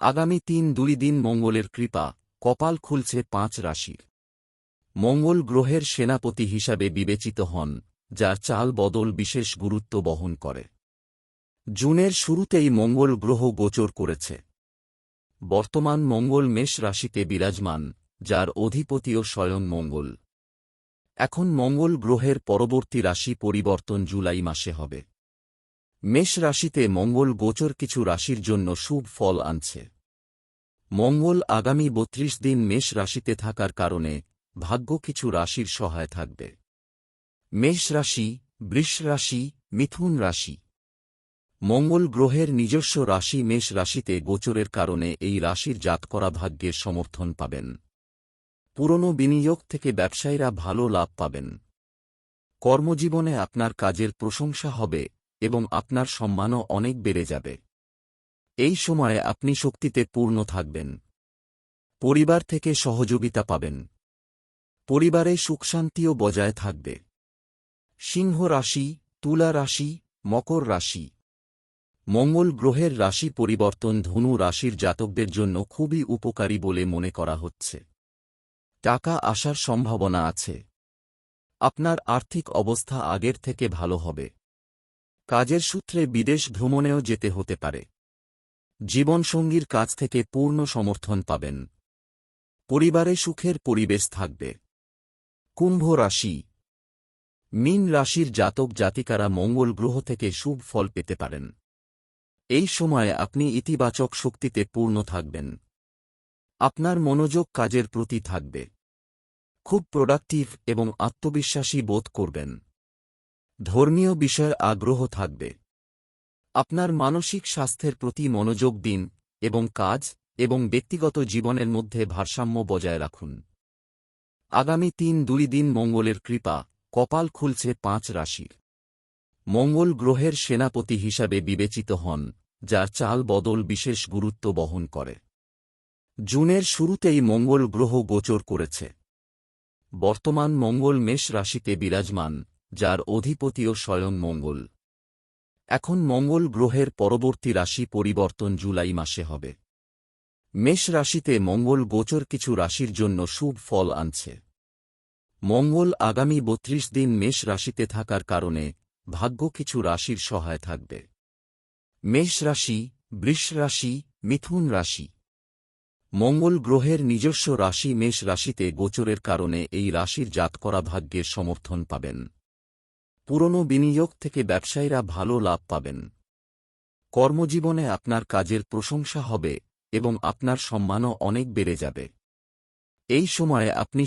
আগামী তিন দুই দিন মঙ্গলের কৃপা, কপাল খুলছে পাঁচ রাশির মঙ্গল গ্রহের সেনাপতি হিসাবে বিবেচিত হন, যার চাল বদল বিশেষ গুরুত্ব বহন করে। জুনের শুরুতেই মঙ্গল গ্রহ গোচর করেছে। বর্তমান মঙ্গল মেষ রাশিতে বিরাজমান, যার অধিপতিও স্বয়ং মঙ্গল। এখন মঙ্গল গ্রহের পরবর্তী রাশি পরিবর্তন জুলাই মাসে হবে। মেষ রাশিতে মঙ্গল গোচর কিছু রাশির জন্য শুভ ফল আনছে। মঙ্গল আগামী বত্রিশ দিন মেষ রাশিতে থাকার কারণে ভাগ্য কিছু রাশির সহায় থাকবে। মেষ রাশি, বৃষ রাশি, মিথুন রাশি। মঙ্গল গ্রহের নিজস্ব রাশি মেষ রাশিতে গোচরের কারণে এই রাশির জাত করা ভাগ্যের সমর্থন পাবেন। পুরনো বিনিয়োগ থেকে ব্যবসায়ীরা ভালো লাভ পাবেন। কর্মজীবনে আপনার কাজের প্রশংসা হবে এবং আপনার সম্মানও অনেক বেড়ে যাবে। এই সময়ে আপনি শক্তিতে পূর্ণ থাকবেন। পরিবার থেকে সহযোগিতা পাবেন। পরিবারে সুখশান্তিও বজায় থাকবে। সিংহ রাশি, তুলা রাশি, মকর রাশি। মঙ্গল গ্রহের রাশি পরিবর্তন ধনু রাশির জাতকদের জন্য খুবই উপকারী বলে মনে করা হচ্ছে। টাকা আসার সম্ভাবনা আছে। আপনার আর্থিক অবস্থা আগের থেকে ভালো হবে। কাজের সূত্রে বিদেশ ভ্রমণেও যেতে হতে পারে। জীবনসঙ্গীর কাছ থেকে পূর্ণ সমর্থন পাবেন। পরিবারে সুখের পরিবেশ থাকবে। কুম্ভ রাশি। মীন রাশির জাতক জাতিকারা মঙ্গল গ্রহ থেকে শুভ ফল পেতে পারেন। এই সময়ে আপনি ইতিবাচক শক্তিতে পূর্ণ থাকবেন। আপনার মনোযোগ কাজের প্রতি থাকবে। খুব প্রোডাক্টিভ এবং আত্মবিশ্বাসী বোধ করবেন। ধর্মীয় বিষয়ের আগ্রহ থাকবে। আপনার মানসিক স্বাস্থ্যের প্রতি মনোযোগ দিন এবং কাজ এবং ব্যক্তিগত জীবনের মধ্যে ভারসাম্য বজায় রাখুন। আগামী তিন দুই দিন মঙ্গলের কৃপা, কপাল খুলছে পাঁচ রাশির। মঙ্গল গ্রহের সেনাপতি হিসাবে বিবেচিত হন, যার চাল বদল বিশেষ গুরুত্ব বহন করে। জুনের শুরুতেই মঙ্গল গ্রহ গোচর করেছে। বর্তমান মঙ্গল মেষ রাশিতে বিরাজমান যার অধিপতিও স্বয়ং মঙ্গল। এখন মঙ্গল গ্রহের পরবর্তী রাশি পরিবর্তন জুলাই মাসে হবে। মেষ রাশিতে মঙ্গল গোচর কিছু রাশির জন্য শুভ ফল আনছে। মঙ্গল আগামী বত্রিশ দিন মেষ রাশিতে থাকার কারণে ভাগ্য কিছু রাশির সহায় থাকবে। মেষ রাশি, বৃষ রাশি, মিথুন রাশি। মঙ্গল গ্রহের নিজস্ব রাশি মেষ রাশিতে গোচরের কারণে এই রাশির জাত করা ভাগ্যের সমর্থন পাবেন। পুরনো বিনিয়োগ থেকে ব্যবসায়ীরা ভালো লাভ পাবেন। কর্মজীবনে আপনার কাজের প্রশংসা হবে এবং আপনার সম্মানও অনেক বেড়ে যাবে। এই সময়ে আপনি